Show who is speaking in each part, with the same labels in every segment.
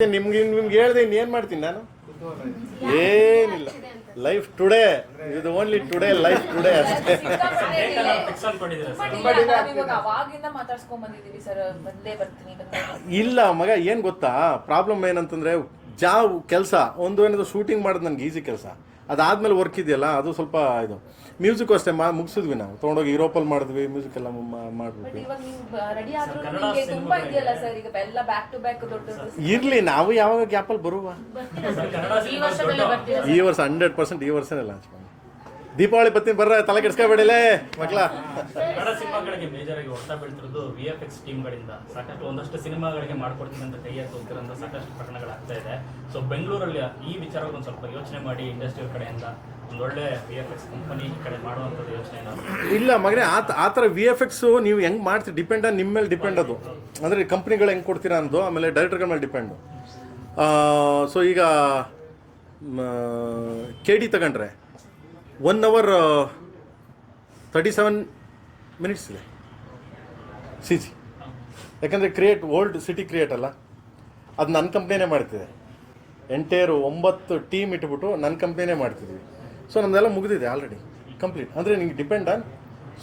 Speaker 1: ನಿಮ್ಗೆ ನಿಮ್ಗೆ ಹೇಳ್ದೆ ಏನು ಮಾಡ್ತೀನಿ ನಾನು? ಏನಿಲ್ಲ. ಲೈಫ್ ಟುಡೇ ಇದು ಓನ್ಲಿ ಟುಡೇ ಲೈಫ್ ಟುಡೇ ಅಷ್ಟೇ. ಇಲ್ಲ. ಮಗ ಏನು ಗೊತ್ತಾ? ಪ್ರಾಬ್ಲಮ್ ಏನಂತಂದ್ರೆ ಜಾಬ್ ಕೆಲಸ ಒಂದು ಏನಾದ್ರು ಶೂಟಿಂಗ್ ಮಾಡೋದು ನನಗೆ ಈಸಿ ಕೆಲಸ. ಅದಾದ್ಮೇಲೆ ವರ್ಕ್ ಇದೆಯಲ್ಲ ಅದು ಸ್ವಲ್ಪ ಇದು. ಮ್ಯೂಸಿಕ್ ಅಷ್ಟೇ ಮಾ ಮುಗಿಸಿದ್ವಿ ನಾವು. ತೊಗೊಂಡೋಗಿ ಯುರೋಪಲ್ಲಿ ಮಾಡಿದ್ವಿ ಮ್ಯೂಸಿಕ್ ಎಲ್ಲ ಮಾಡ್ಬಿಟ್ವಿ.
Speaker 2: ಇರಲಿ
Speaker 1: ಮಾಡಿದ್ವಿ
Speaker 2: ನೀವು ರೆಡಿ ಆದ್ರೂ ತುಂಬಾ ಇದೆಯಲ್ಲ ಸರ್ ಈಗ ಎಲ್ಲ ಬ್ಯಾಕ್ ಟು ಬ್ಯಾಕ್ ದೊಡ್ಡ ದೊಡ್ಡ
Speaker 1: ಇರ್ಲಿ ನಾವು ಯಾವಾಗ ಗ್ಯಾಪಲ್ಲಿ ಬರುವ?
Speaker 2: ಈ
Speaker 1: ವರ್ಷ ಹಂಡ್ರೆಡ್ ಪರ್ಸೆಂಟ್ ಈ ವರ್ಷನೇ ಲಾಂಚ್ ಮಾಡಿ ದೀಪಾವಳಿ ಬತ್ತೀನಿ ಬರ್ರ ತಲೆ ಕೆಡ್ಸ್ಕೊಬೇಡಿಲೇ ಮಕ್ಳ.
Speaker 3: ಕನ್ನಡ ಸಿನಿಮಾಗಳಿಗೆ ಮೇಜರ್ ಆಗಿ ಹೊಡ್ತಾ ಬೀಳ್ತಿರೋದು ವಿ ಎಫ್ ಎಕ್ಸ್ ಟೀಮ್ಗಳಿಂದ ಸಾಕಷ್ಟು ಒಂದಷ್ಟು ಸಿನಿಮಾಗಳಿಗೆ ಮಾಡ್ಕೊಡ್ತೀನಿ ಅಂತ ಕೈ ಹೋಗ್ತಿರೋಂಥ ಸಾಕಷ್ಟು ಪ್ರಕರಣಗಳಾಗ್ತಾ ಇದೆ. ಸೊ ಬೆಂಗಳೂರಲ್ಲಿ ಈ ವಿಚಾರವಾಗಿ ಒಂದು ಸ್ವಲ್ಪ ಯೋಚನೆ ಮಾಡಿ ಇಂಡಸ್ಟ್ರಿ ಕಡೆಯಿಂದ. ಒಂದು ಒಳ್ಳೆ ವಿ ಎಫ್ ಎಕ್ಸ್ ಕಂಪನಿ ಈ ಕಡೆ ಮಾಡುವಂಥದ್ದು ಯೋಚನೆ
Speaker 1: ಇಲ್ಲ ಮಗನೇ ಆ ತ- ಆ ಥರ ವಿ ಎಫ್ ಎಕ್ಸು ನೀವು ಹೆಂಗೆ ಮಾಡ್ತೀರಿ ಡಿಪೆಂಡ್ ಆನ್ ನಿಮ್ಮ ಮೇಲೆ ಡಿಪೆಂಡ್ ಅದು. ಅಂದರೆ ಕಂಪ್ನಿಗಳು ಹೆಂಗೆ ಕೊಡ್ತೀರಾ ಅಂದು ಆಮೇಲೆ ಡೈರೆಕ್ಟರ್ಗಳ ಮೇಲೆ ಡಿಪೆಂಡು ಸೊ ಈಗ ಕೆ ಡಿ ತಗೊಂಡ್ರೆ one hour thirty seven minutes ಇದೆ. ಸಿ ಜಿ ಯಾಕಂದರೆ ಕ್ರಿಯೇಟ್ ಓಲ್ಡ್ ಸಿಟಿ ಕ್ರಿಯೇಟ್ ಅಲ್ಲ? ಅದು ನನ್ನ ಕಂಪ್ನಿನೇ ಮಾಡ್ತಿದೆ. ಎಂಟೈರು ಒಂಬತ್ತು ಟೀಮ್ ಇಟ್ಬಿಟ್ಟು ನನ್ನ ಕಂಪ್ನಿನೇ ಮಾಡ್ತಿದ್ವಿ. ಸೊ ನಮ್ಮದೆಲ್ಲ ಮುಗಿದಿದೆ ಆಲ್ರೆಡಿ ಕಂಪ್ಲೀಟ್ ಅಂದರೆ ನಿಮಗೆ ಡಿಪೆಂಡ್ ಆನ್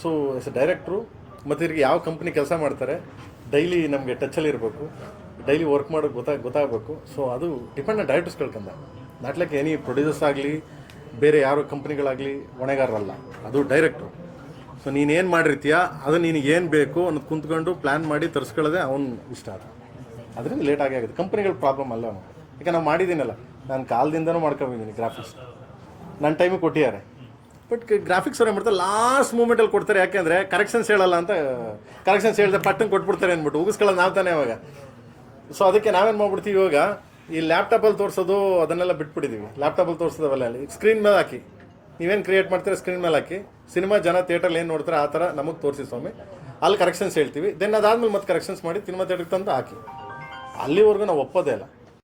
Speaker 1: ಸೊ ಎಸ್ ಡೈರೆಕ್ಟ್ರು ಮತ್ತು ಇವ್ರಿಗೆ ಯಾವ ಕಂಪ್ನಿ ಕೆಲಸ ಮಾಡ್ತಾರೆ ಡೈಲಿ ನಮಗೆ ಟಚಲ್ಲಿ ಇರಬೇಕು. ಡೈಲಿ ವರ್ಕ್ ಮಾಡೋಕ್ಕೆ ಗೊತ್ತಾಗ, ಗೊತ್ತಾಗಬೇಕು. ಸೊ ಅದು ಡಿಪೆಂಡ್ ಆನ್ ಡೈರೆಕ್ಟರ್ಸ್ ಕಳ್ಕೊಂಡ. ನಾಟ್ ಲೈಕ್ ಎನಿ ಪ್ರೊಡ್ಯೂಸರ್ಸ್ ಆಗಲಿ ಬೇರೆ ಯಾರು ಕಂಪ್ನಿಗಳಾಗಲಿ ಹೊಣೆಗಾರರಲ್ಲ, ಅದು ಡೈರೆಕ್ಟ್ರು ಸೊ ನೀನು ಏನು ಮಾಡಿರ್ತೀಯ, ಅದು ನಿನಗೆ ಏನು ಬೇಕು ಅನ್ನೋದು ಕುಂತ್ಕೊಂಡು ಪ್ಲ್ಯಾನ್ ಮಾಡಿ ತರಿಸ್ಕೊಳ್ಳೋದೇ ಅವನು ಇಷ್ಟ ಅದು ಅದರಿಂದ ಲೇಟ್ ಆಗೇ ಆಗುತ್ತೆ ಕಂಪ್ನಿಗಳ ಪ್ರಾಬ್ಲಮ್ ಅಲ್ಲ ಅವನು. ಯಾಕೆ ನಾವು ಮಾಡಿದ್ದೀನಲ್ಲ, ನಾನು ಕಾಲದಿಂದನೂ ಮಾಡ್ಕೊಂಡಿದ್ದೀನಿ ಗ್ರಾಫಿಕ್ಸ್ ನನ್ನ ಟೈಮಿಗೆ ಕೊಟ್ಟಿದ್ದಾರೆ. ಬಟ್ ಗ್ರಾಫಿಕ್ಸ್ ಅವ್ರು ಮಾಡ್ತಾರೆ ಲಾಸ್ಟ್ ಮೂಮೆಂಟಲ್ಲಿ ಕೊಡ್ತಾರೆ. ಯಾಕೆಂದರೆ ಕರೆಕ್ಷನ್ಸ್ ಹೇಳಲ್ಲ ಅಂತ ಕರೆಕ್ಷನ್ಸ್ ಹೇಳಿದ್ರೆ ಪಟ್ಟಂಗೆ ಕೊಟ್ಬಿಡ್ತಾರೆ ಅಂದ್ಬಿಟ್ಟು, ಉಗಿಸ್ಕೊಳ್ಳೋದು ನಾವು ತಾನೇ ಅವಾಗ. ಸೊ ಅದಕ್ಕೆ ನಾವೇನು ಮಾಡ್ಬಿಡ್ತೀವಿ ಇವಾಗ ಈ ಲ್ಯಾಪ್ಟಾಪಲ್ಲಿ ತೋರಿಸೋದು ಅದನ್ನೆಲ್ಲ ಬಿಟ್ಬಿಟ್ಟಿದ್ದೀವಿ ಲ್ಯಾಪ್ಟಾಪಲ್ಲಿ ಅಲ್ಲಿ ಸ್ಕ್ರೀನ್ ಮೇಲೆ ಹಾಕಿ. ನೀವೇನು ಕ್ರಿಯೇಟ್ ಮಾಡ್ತೀರಾ ಸ್ಕ್ರೀನ್ ಮೇಲೆ ಹಾಕಿ. ಸಿನಿಮಾ ಜನ ಥಿಯೇಟ್ರಲ್ಲಿ ಏನು ನೋಡ್ತಾರೆ ಆ ಥರ ನಮಗೆ ತೋರಿಸಿ ಸ್ವಾಮಿ. ಅಲ್ಲಿ ಕರೆಕ್ಷನ್ಸ್ ಹೇಳ್ತೀವಿ. ದೆನ್ ಅದಾದ್ಮೇಲೆ ಮತ್ತೆ ಕರೆಕ್ಷನ್ಸ್ ಮಾಡಿ ಸಿನಿಮಾ ಥಿಯೇಟ್ರಿಗೆ ತಂದು ಹಾಕಿ. ಅಲ್ಲಿವರೆಗೂ ನಾವು ಒಪ್ಪೋದೇ ಇಲ್ಲ.